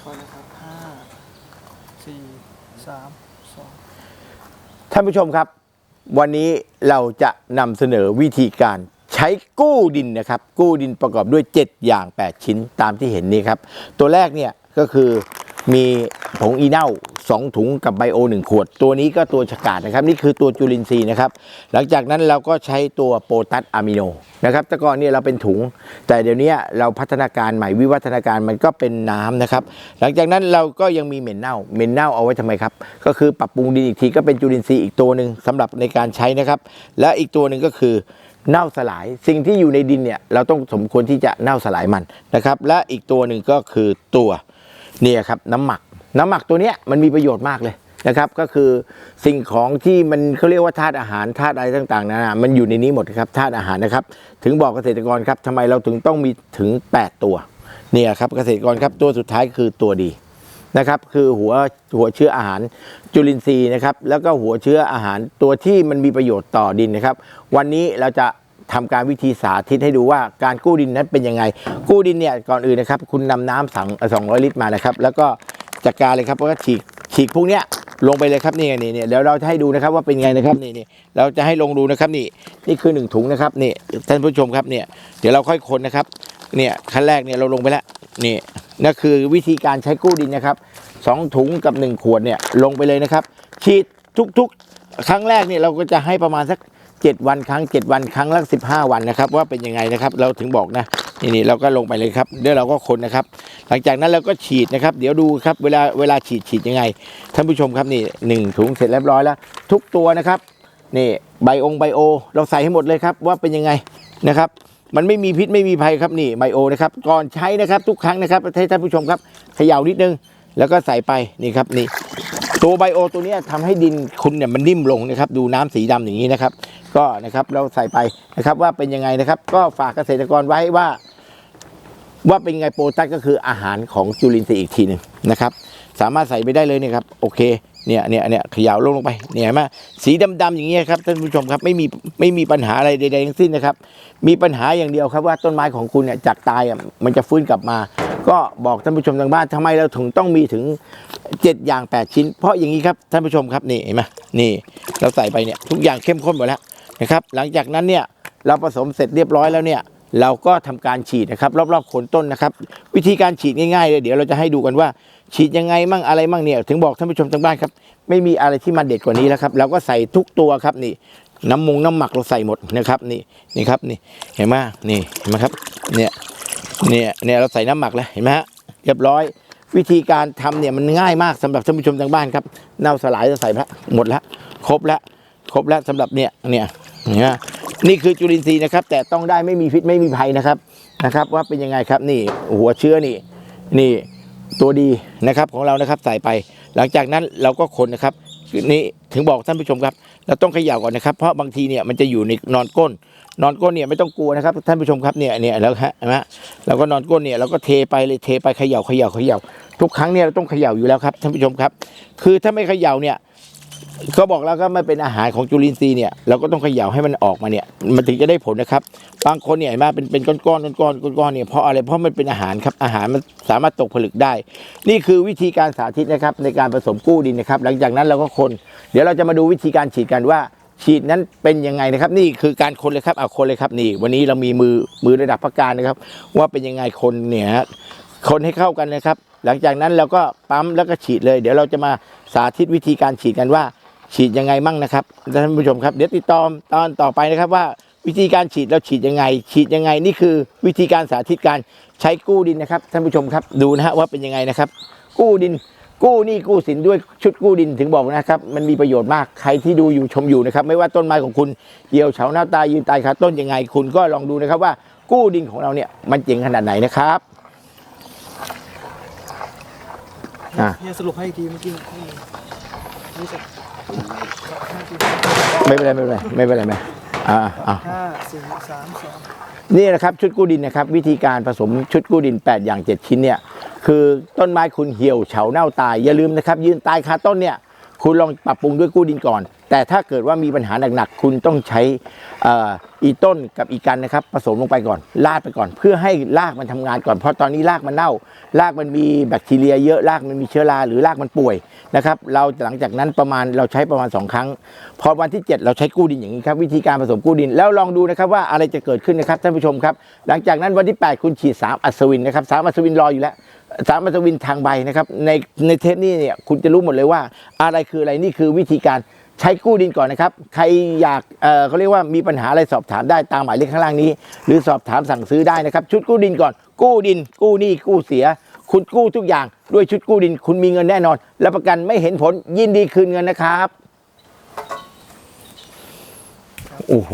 พอแล้วครับห้าสี่สามสองท่านผู้ชมครับ วันนี้เราจะนำเสนอวิธีการใช้กู้ดินนะครับ กู้ดินประกอบด้วย 7 อย่าง 8 ชิ้นตามที่เห็นนี้ครับ ตัวแรกเนี่ยก็คือ มีผงอีเน่า 2 ถุงกับไบโอ 1 ขวด ตัวนี้ก็ตัวฉกาดนะครับ นี่คือตัวจุลินทรีย์นะครับ หลังจากนั้นเราก็ใช้ตัวโปรตัสอะมิโนนะครับแต่ก่อนเนี่ยเราเป็นถุง แต่เดี๋ยวนี้เราพัฒนาการใหม่วิวัฒนาการมันก็เป็นน้ำนะครับ หลังจากนั้นเราก็ยังมีเหม็นเน่าเหม็นเน่าเอาไว้ทำไมครับ ก็คือปรับปรุงดินอีกทีก็เป็นจุลินทรีย์อีกตัวหนึ่งสำหรับในการใช้นะครับ และอีกตัวหนึ่งก็คือเน่าสลายสิ่งที่อยู่ในดินเนี่ยเราต้องสมควรที่จะเน่าสลายมันนะครับ และอีกตัวหนึ่งก็คือตัว เนี่ยครับน้ำหมัก น้ำหมักตัวเนี้ยมันมีประโยชน์มากเลยนะครับก็คือสิ่งของที่มันเขาเรียกว่าธาตุอาหารธาตุอะไรต่างๆนานามันอยู่ในนี้หมดครับธาตุอาหารนะครับ ถึงบอกเกษตรกรครับทำไมเราถึงต้องมีถึง 8 ตัวเนี่ยครับเกษตรกรครับตัวสุดท้ายคือตัวดีนะครับคือหัวหัวเชื้ออาหารจุลินทรีย์นะครับแล้วก็หัวเชื้ออาหารตัวที่มันมีประโยชน์ต่อดินนะครับ วันนี้เราจะ ทำการวิธีสาธิตให้ดูว่าการกู้ดินนั้นเป็นยังไง กู้ดินเนี่ยก่อนอื่นนะครับ คุณนำน้ำสังสองร้อยลิตรมานะครับ แล้วก็จัดการเลยครับแล้วก็ฉีกฉีกพวกเนี้ยลงไปเลยครับนี่ไงนี่เนี่ยเดี๋ยวเราจะให้ดูนะครับว่าเป็นไงนะครับนี่นี่เราจะให้ลงดูนะครับนี่นี่คือหนึ่งถุงนะครับนี่ท่านผู้ชมครับเนี่ยเดี๋ยวเราค่อยคนนะครับเนี่ยขั้นแรกเนี่ยเราลงไปแล้วนี่นั่นคือวิธีการใช้กู้ดินนะครับสองถุงกับหนึ่งขวดเนี่ยลงไปเลยนะครับ ฉีดทุกๆ ครั้งแรกเนี่ยเราก็จะให้ประมาณสัก 7วันครั้ง7วันครั้งละ15วันนะครับ ว่าเป็นยังไงนะครับ เราถึงบอกนะนี่นี่เราก็ลงไปเลยครับเดี๋ยวเราก็คนนะครับ หลังจากนั้นเราก็ฉีดนะครับ เดี๋ยวดูครับเวลาเวลาฉีดฉีดยังไงท่านผู้ชมครับนี่หนึ่งถุงเสร็จเรียบร้อยแล้ว ทุกตัวนะครับนี่ไบองไบโอ เราใส่ให้หมดเลยครับ ว่าเป็นยังไงนะครับมันไม่มีพิษไม่มีภัยครับนี่ไบโอนะครับก่อนใช้นะครับทุกครั้งนะครับให้ท่านผู้ชมครับเขย่านิดนึง แล้วก็ใส่ไปนี่ครับนี่ ตัวไบโอตัวนี้ยทำให้ดินคุณเนี่ยมันนิ่มลงนะครับ ดูน้ำสีดำอย่างนี้นะครับ ก็นะครับเราใส่ไปนะครับว่าเป็นยังไงนะครับ ก็ฝากเกษตรกรไว้ว่า ว่าเป็นยังไงโปรตัสก็คืออาหารของจุลินทรีย์อีกทีหนึ่งนะครับ สามารถใส่ไปได้เลยนี่ครับโอเคเนี่ยเนี่ยเนี่ยเขย่าลงลงไปเนี่ยเห็นไหมสีดำๆอย่างเงี้ยครับท่านผู้ชมครับไม่มีไม่มีปัญหาอะไรใดๆทั้งสิ้นนะครับ มีปัญหาอย่างเดียวครับว่าต้นไม้ของคุณเนี่ยจากตายอะมันจะฟื้นกลับมา ก็บอกท่านผู้ชมทางบ้านทำไมเราถึงต้องมีถึง 7 อย่าง 8 ชิ้น เพราะอย่างนี้ครับท่านผู้ชมครับนี่เห็นไหมนี่ เราใส่ไปเนี่ยทุกอย่างเข้มข้นหมดแล้วนะครับ หลังจากนั้นเนี่ยเราผสมเสร็จเรียบร้อยแล้วเนี่ยเราก็ทำการฉีดนะครับ รอบๆโคนต้นนะครับ วิธีการฉีดง่ายๆเลยเดี๋ยวเราจะให้ดูกันว่าฉีดยังไงมั่งอะไรมั่งเนี่ยถึงบอกท่านผู้ชมทางบ้านครับ ไม่มีอะไรที่มันเด็ดกว่านี้แล้วครับเราก็ใส่ทุกตัวครับนี่น้ำมงน้ำหมักเราใส่หมดนะครับนี่นี่ครับนี่เห็นไหมนี่เห็นไหมครับเนี่ย เนี่ยเนี่ยเราใส่น้ำหมักแล้วเห็นไหมฮะเรียบร้อย วิธีการทำเนี่ยมันง่ายมากสำหรับท่านผู้ชมทางบ้านครับเน่าสลายจะใส่ละหมดแล้วครบแล้วครบแล้วสำหรับเนี่ยเนี่ยเนี่ยนี่คือจุลินทรีย์นะครับ แต่ต้องได้ไม่มีพิษไม่มีภัยนะครับนะครับ ว่าเป็นยังไงครับนี่หัวเชื้อนี่นี่ตัวดีนะครับของเรานะครับใส่ไป หลังจากนั้นเราก็คนนะครับนี่ถึงบอกท่านผู้ชมครับ เราต้องเขย่าก่อนนะครับ เพราะบางทีเนี่ยมันจะอยู่ในนอนก้น นอนก้นเนี่ยไม่ต้องกลัวนะครับ ท่านผู้ชมครับเนี่ยเนี่ยแล้วฮะนะเราก็นอนก้นเนี่ยเราก็เทไปเลยเทไปเขย่าเขย่าเขย่าทุกครั้งเนี่ยเราต้องเขย่าอยู่แล้วครับท่านผู้ชมครับ คือถ้าไม่เขย่าเนี่ย ก็บอกแล้วก็ไม่เป็นอาหารของจุลินทรีย์เนี่ยเราก็ต้องเขย่าให้มันออกมาเนี่ย มันถึงจะได้ผลนะครับ บางคนเนี่ยเห็นไหมเป็นเป็นก้อนก้อนก้อนก้อนก้อนเนี่ยเพราะอะไรเพราะมันเป็นอาหารครับอาหารมันสามารถตกผลึกได้ นี่คือวิธีการสาธิตนะครับในการผสมกู้ดินนะครับ หลังจากนั้นเราก็คน เดี๋ยวเราจะมาดูวิธีการฉีดกันว่าฉีดนั้นเป็นยังไงนะครับ นี่คือการคนเลยครับเอาคนเลยครับนี่ วันนี้เรามีมือมือระดับพักการนะครับ ว่าเป็นยังไงคนเนี่ยคนให้เข้ากันนะครับ หลังจากนั้นเราก็ปั๊มแล้วก็ฉีดเลย เดี๋ยวเราจะมา สาธิตวิธีการฉีดกันว่า ฉีดยังไงมั่งนะครับท่านผู้ชมครับเดี๋ยวติดตามตอนต่อไปนะครับว่าวิธีการฉีดเราฉีดยังไง ฉีดยังไงนี่คือวิธีการสาธิตการใช้กู้ดินนะครับท่านผู้ชมครับดูนะฮะว่าเป็นยังไงนะครับ กู้ดิน กู้นี่กู้สินด้วยชุดกู้ดินถึงบอกนะครับมันมีประโยชน์มากใครที่ดูอยู่ชมอยู่นะครับไม่ว่าต้นไม้ของคุณเหี่ยวเฉาหน้าตายยืนตายคาต้นยังไง คุณก็ลองดูนะครับว่ากู้ดินของเราเนี่ยมันเจ๋งขนาดไหนนะครับ อะเฮียสรุปให้อีกทีเมื่อกี้นี่นี่สิห้าสี่ไม่เป็นไรไม่เป็นไรไม่เป็นไรไม่อ่าอ่าห้าสี่สามสองนี่นะครับชุดกู้ดินนะครับ วิธีการผสมชุดกู้ดิน 8 อย่าง 7 ชิ้นเนี่ยคือต้นไม้คุณเหี่ยวเฉาเน่าตายอย่าลืมนะครับ ยืนตายคาต้นเนี่ย คุณลองปรับปรุงด้วยกู้ดินก่อน แต่ถ้าเกิดว่ามีปัญหาหนักๆ คุณต้องใช้อีต้นกับอีกันนะครับ ผสมลงไปก่อนลาดไปก่อน เพื่อให้รากมันทำงานก่อนเพราะตอนนี้รากมันเน่ารากมันมีแบคทีเรีย เยอะรากมันมีเชื้อราหรือรากมันป่วยนะครับ เราหลังจากนั้นประมาณเราใช้ประมาณ 2 ครั้ง พอวันที่ 7 เราใช้กู้ดินอย่างนี้ครับ วิธีการผสมกู้ดินแล้วลองดูนะครับว่าอะไรจะเกิดขึ้นนะครับท่านผู้ชมครับ หลังจากนั้นวันที่ 8 คุณฉีด 3 อัศวินนะครับสามอัศวินรออยู่แล้ว สามอัศวินทางใบนะครับ ในในเทปนี้เนี่ยคุณจะรู้หมดเลยว่า อะไรคืออะไรนี่คือวิธีการใช้กู้ดินก่อนนะครับ ใครอยากเออเขาเรียกว่ามีปัญหาอะไรสอบถามได้ตามหมายเลขข้างล่างนี้ หรือสอบถามสั่งซื้อได้นะครับ ชุดกู้ดินก่อน กู้ดิน กู้หนี้กู้เสีย คุณกู้ทุกอย่าง ด้วยชุดกู้ดิน คุณมีเงินแน่นอนรับประกันไม่เห็นผลยินดีคืนเงินนะครับโอ้โห